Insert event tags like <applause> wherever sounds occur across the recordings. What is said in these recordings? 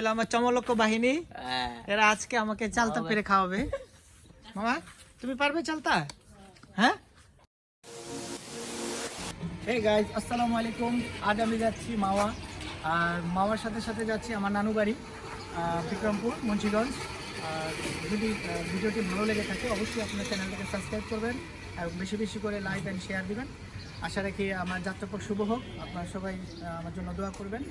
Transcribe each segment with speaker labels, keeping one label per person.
Speaker 1: এলো আমার চমলক্ষ বাহিনী।
Speaker 2: হ্যাঁ।
Speaker 1: এরা আজকে আমাকে চালতা পেরে খাওয়াবে। মামা তুমি পারবে চালতা? হ্যাঁ? হে গাইজ আসসালামু আলাইকুম। আজ আমি যাচ্ছি মাওয়া। আর মাওয়ার সাথে সাথে যাচ্ছি আমার নানু বাড়ি বিক্রমপুর মুন্সিগঞ্জ। আর যদি ভিডিওটি ভালো লেগে থাকে অবশ্যই আপনার চ্যানেলটাকে সাবস্ক্রাইব করবেন এবং বেশি বেশি করে লাইক অ্যান্ড শেয়ার দিবেন। আশা রাখি আমার যাত্রাপথ শুভ হোক। আপনারা সবাই আমার জন্য দোয়া করবেন।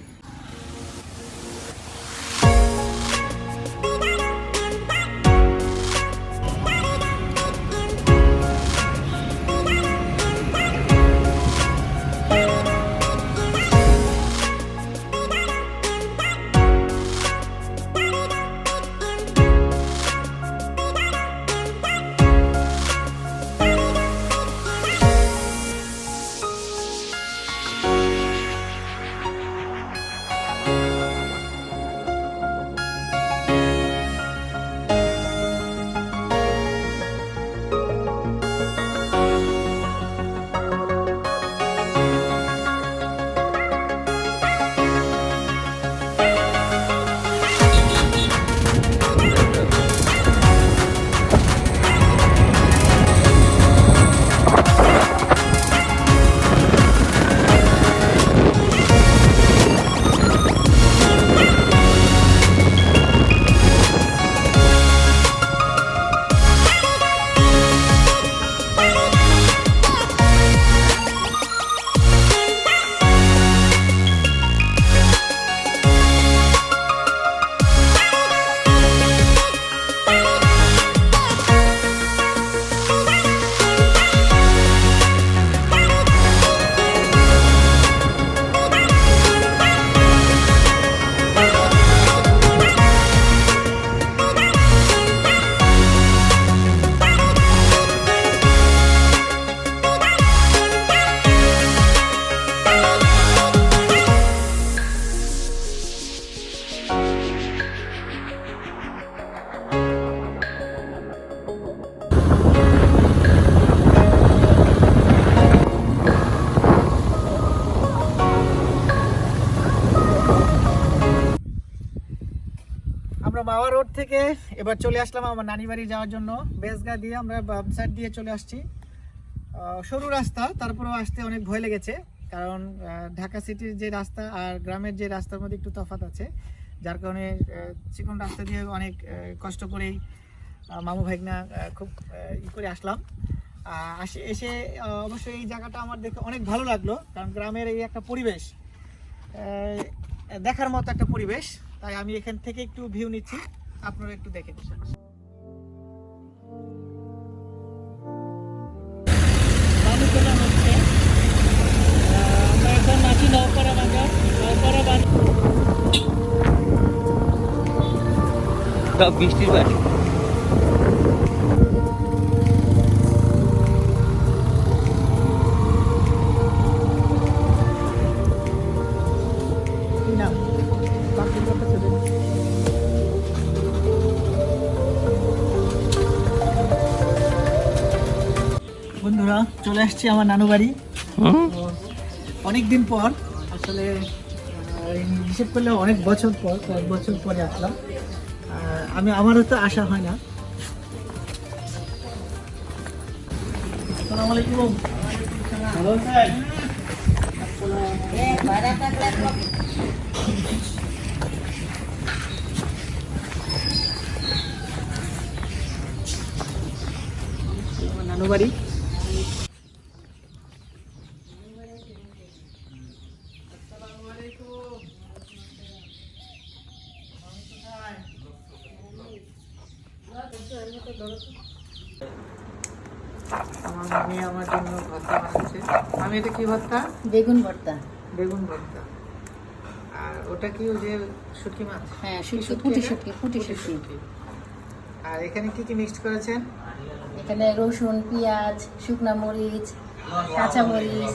Speaker 1: এবার চলে আসলাম আমার নানি বাড়ি যাওয়ার জন্য। বেসগা দিয়ে আমরা বাম সাইড দিয়ে চলে আসছি। সরু রাস্তা, তারপরেও আসতে অনেক ভয় লেগেছে। কারণ ঢাকা সিটির যে রাস্তা আর গ্রামের যে রাস্তার মধ্যে একটু তফাৎ আছে, যার কারণে চিকন রাস্তা দিয়ে অনেক কষ্ট করেই মামু ভাইগনা খুব ই করে আসলাম। আসে, এসে অবশ্যই এই জায়গাটা আমার দেখে অনেক ভালো লাগল। কারণ গ্রামের এই একটা পরিবেশ দেখার মতো একটা পরিবেশ। তাই আমি এখান থেকে একটু ভিউ নিচ্ছি। আপনারা একটু দেখে
Speaker 2: বৃষ্টির
Speaker 1: বালুতলা চলে আসছি আমার নানু বাড়ি। অনেক দিন পর আসলে হিসেব করলে অনেক বছর পর কয়েক বছর পরে আসলাম। আমি আমারও তো আশা হয় না। আসসালামু আলাইকুম। ভালো আছেন? আমার নানু বাড়ি। আমার মামি আমার জন্য ভর্তা বানাচ্ছে। আমি এটা কি ভর্তা?
Speaker 3: বেগুন ভর্তা।
Speaker 1: বেগুন ভর্তা। আর ওটা কি ওই যে শুটকি মাছ?
Speaker 3: হ্যাঁ শুটকি
Speaker 1: শুটকি
Speaker 3: পুঁটি
Speaker 1: এটা?
Speaker 3: শুটকি
Speaker 1: আর এখানে কি কি মিক্সড করেছেন?
Speaker 3: এখানে রসুন পেঁয়াজ শুকনা মরিচ কাঁচা মরিচ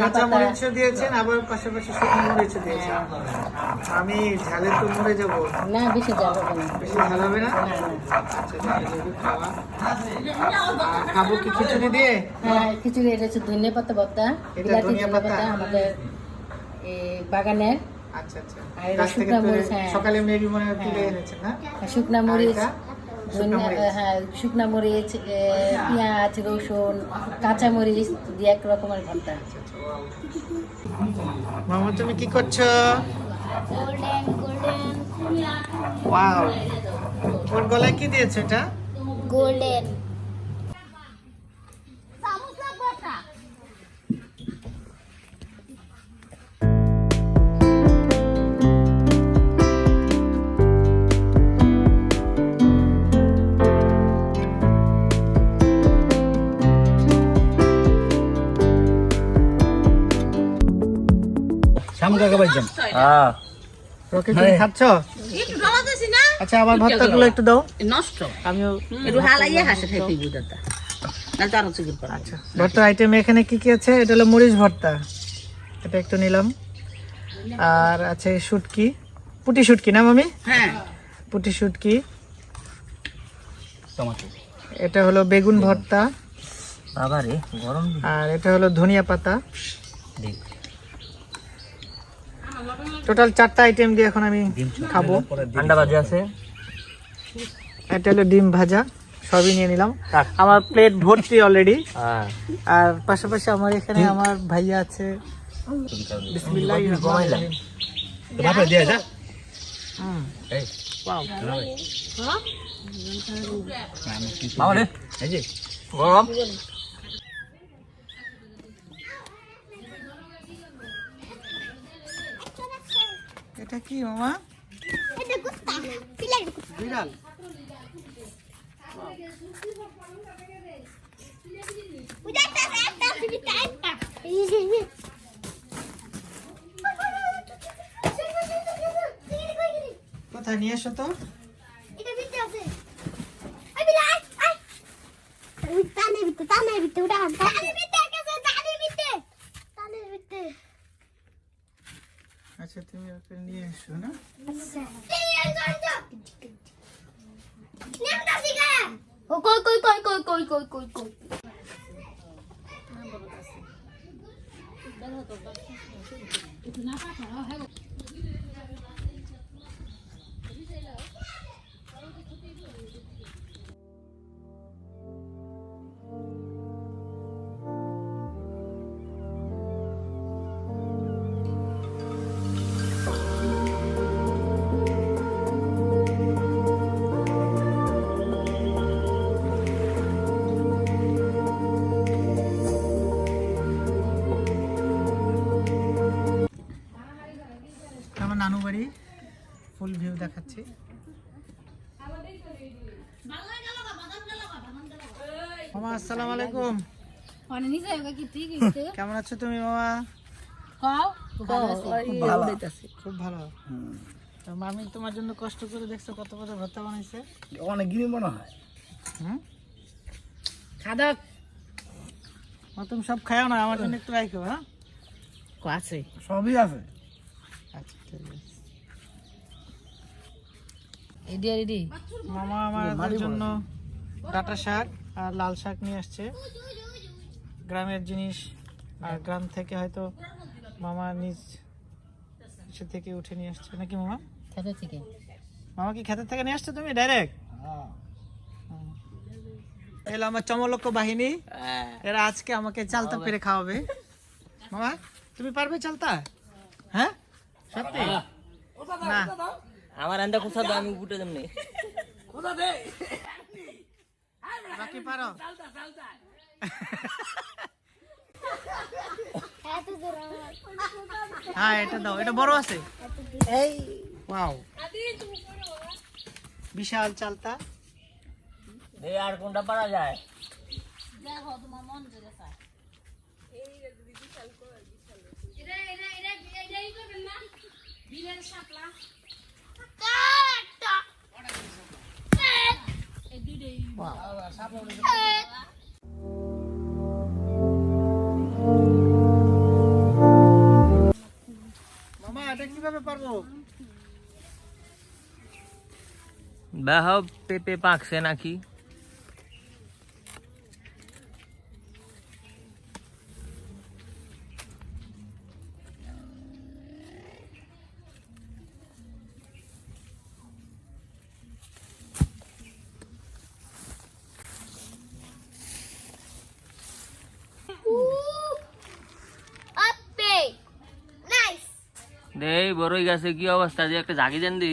Speaker 1: কাঁচা মরিচও দিয়েছেন আবার পাশাপাশি শুকনো মরিচও দিয়েছেন। আমি ঝালে তো মরে যাব।
Speaker 3: না বেশি যা হবে না।
Speaker 1: বেশি ভালো হবে না। আচ্ছা খাব কি খিচুড়ি দিয়ে?
Speaker 3: হ্যাঁ খিচুড়ি এটা হচ্ছে ধনিয়া পাতা ভর্তা বিলাতি
Speaker 1: পাতা?
Speaker 3: আমাদের এই বাগানের।
Speaker 1: আচ্ছা আচ্ছা।
Speaker 3: হ্যাঁ।
Speaker 1: সকালে মেবি মনে হয় তুলে
Speaker 3: হ্যাঁ।
Speaker 1: এনেছেন না?
Speaker 3: শুকনা মরিচ।
Speaker 1: এটা? শুকনা মরিচ।
Speaker 3: হ্যাঁ শুকনা মরিচ এ, পেঁয়াজ রসুন কাঁচামরিচ দিয়ে এক রকমের ভর্তা
Speaker 1: মামা তুমি কি করছ? ওয়াও ওর গলায় কি দিয়েছ এটা?
Speaker 2: গোল্ডেন
Speaker 4: শ্যাম কাকা
Speaker 1: কি খাচ্ছ? আচ্ছা আমার ভর্তাগুলো একটু দাও।
Speaker 5: নষ্ট।
Speaker 1: আমিও
Speaker 5: একটু হালাইয়া হাসে খাইতে বুঝাতা না তো আরও চিকেন করা
Speaker 1: আচ্ছা আইটেম এখানে কি কি আছে? এটা হলো মরিচ ভর্তা। এটা একটু নিলাম। আর আছে শুটকি। পুটি শুটকি না মামি?
Speaker 5: হ্যাঁ।
Speaker 1: পুটি শুটকি।
Speaker 4: টমাটো।
Speaker 1: এটা হলো বেগুন ভর্তা।
Speaker 4: বাবা রে গরম
Speaker 1: আর এটা হলো ধনিয়া পাতা। টোটাল চারটা আইটেম দিয়ে এখন আমি খাব।
Speaker 4: ঠান্ডা বাজে আছে।
Speaker 1: এটা হলো ডিম ভাজা সবই নিয়ে নিলাম। আমার প্লেট ভর্তি অলরেডি
Speaker 4: হ্যাঁ।
Speaker 1: আর পাশাপাশি আমার এখানে আমার ভাইয়া আছে। বিসমিল্লাহির এটা কি মামা?
Speaker 2: এটা কুত্তা
Speaker 1: বিড়াল
Speaker 2: বিড়াল। <laughs>
Speaker 1: কোথায় নিয়ে এসো তো?
Speaker 2: কই কই কই কই? কই
Speaker 1: মামা আসসালামু আলাইকুম কেমন আছো তুমি মামা? খুব ভালো তো মামি তোমার জন্য কষ্ট করে দেখছ কত কত ভর্তা বানাইছে?
Speaker 4: অনেক গিরি মনে হয়।
Speaker 1: হুম?
Speaker 5: খাদা।
Speaker 1: মা তুমি সব খাও না? আমার জন্য একটু রাখো হ্যাঁ?
Speaker 5: আছে।
Speaker 4: সবই আছে।
Speaker 1: আচ্ছা ঠিক আছে।
Speaker 3: রেডি রেডি
Speaker 1: মামা আমাদের জন্য ডাটা শাক আর লাল শাক নিয়ে আসছে। গ্রামের জিনিস আর গ্রাম থেকে হয়তো মামা নিজ সে থেকে উঠে নিয়ে আসছে। নাকি মামা?
Speaker 3: খেতে থেকে।
Speaker 1: মামা কি খেতের থেকে নিয়ে আসছো তুমি? ডাইরেক্ট এলো আমার চমলক্ষ বাহিনী। এরা আজকে আমাকে চালতা পেরে খাওয়াবে। মামা তুমি পারবে চালতা? হ্যাঁ? সত্যি? না।
Speaker 4: আমার আন্দা কোথা দাও আমি উঠে দেব
Speaker 1: নি কোথা
Speaker 2: দে বাকি পারো
Speaker 1: হ্যাঁ এটা দাও এটা বড় আছে এই ওয়াও বিশাল চালতা
Speaker 4: এই আর কোনটা পারা যায়
Speaker 1: দেখো তোমার মন জেগে
Speaker 4: এই রে বিশাল মামা এটা পেপে পাকছে নাকি? দেই বড়ই গাছে কি অবস্থা? যে একটা জাগি দেন দি।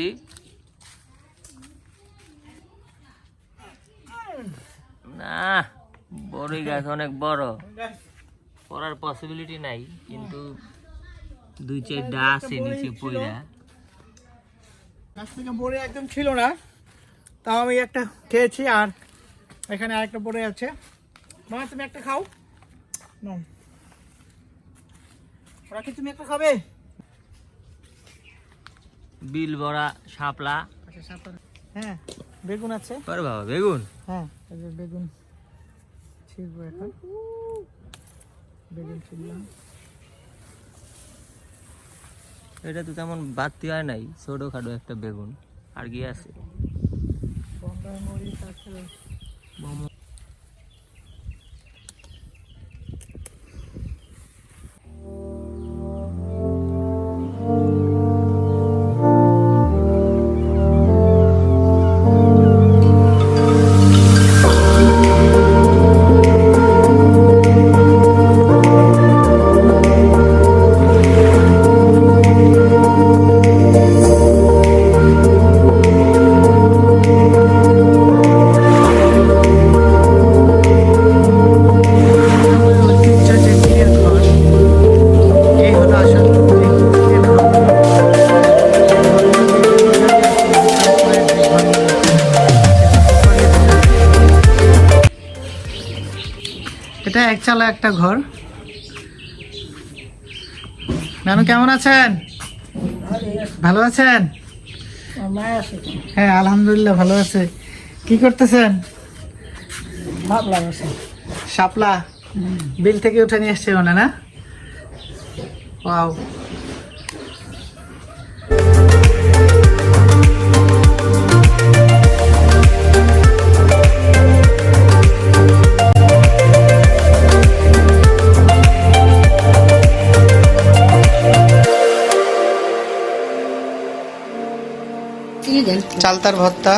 Speaker 4: না বড়ই গাছ অনেক বড়। পড়ার পসিবিলিটি নাই কিন্তু দুই চারটা আছে নিচে পইরা।
Speaker 1: গাছ থেকে পড়ে একদম ছিল না তাও আমি একটা খেয়েছি আর এখানে আরেকটা পড়ে আছে। মা তুমি একটা খাও। নাও। ওরা কি তুমি একটা খাবে?
Speaker 4: বিল বড়া শাপলা।
Speaker 1: আচ্ছা হ্যাঁ বেগুন আছে।
Speaker 4: বাবা বেগুন?
Speaker 1: হ্যাঁ বেগুন ছিলবো এখন। বেগুন ছিললাম
Speaker 4: এটা তো তেমন বাড়তি হয় নাই ছোটো খাটো একটা বেগুন। আর কি আছে?
Speaker 1: একটা ঘর। নানু কেমন আছেন? ভালো আছেন? হ্যাঁ আলহামদুলিল্লাহ ভালো আছে। কি করতেছেন? শাপলা। বিল থেকে উঠে নিয়ে এসছে মনে না? ওয়াও। চালতার ভর্তা।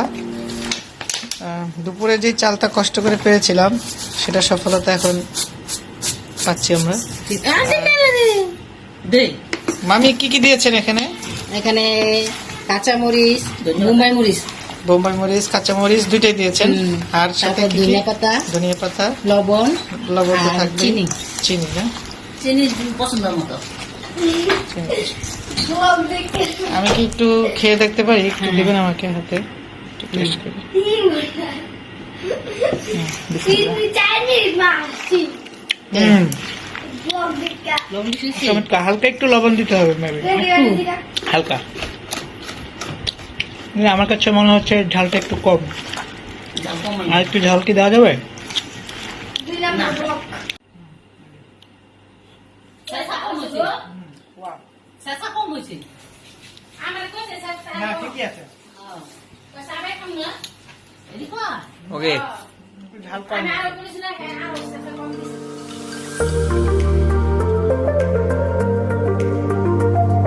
Speaker 1: দুপুরে যে চালটা কষ্ট করে পেয়েছিলাম সেটা সফলতা এখন পাচ্ছি আমরা। মামি কি কি দিয়েছেন এখানে?
Speaker 3: এখানে কাঁচা মরিচ মুম্বাই মরিচ।
Speaker 1: বোম্বাই মরিচ কাঁচা মরিচ দুইটাই দিয়েছেন। আর সাথে?
Speaker 3: ধনিয়া পাতা।
Speaker 1: ধনিয়া পাতা।
Speaker 3: লবণ
Speaker 1: লবণ থাকবে
Speaker 3: চিনি।
Speaker 1: চিনি না?
Speaker 5: চিনি পছন্দ মতো।
Speaker 1: আমি কি একটু খেয়ে দেখতে পারি? একটু দিবেন আমাকে হাতে? একটু টেস্ট করে। হালকা একটু লবণ দিতে হবে হালকা। আমার কাছে মনে হচ্ছে ঝালটা একটু কম। আর একটু ঝাল কি দেওয়া যাবে? না ঠিকই আছে।
Speaker 4: ওকে
Speaker 1: ঝাল কম।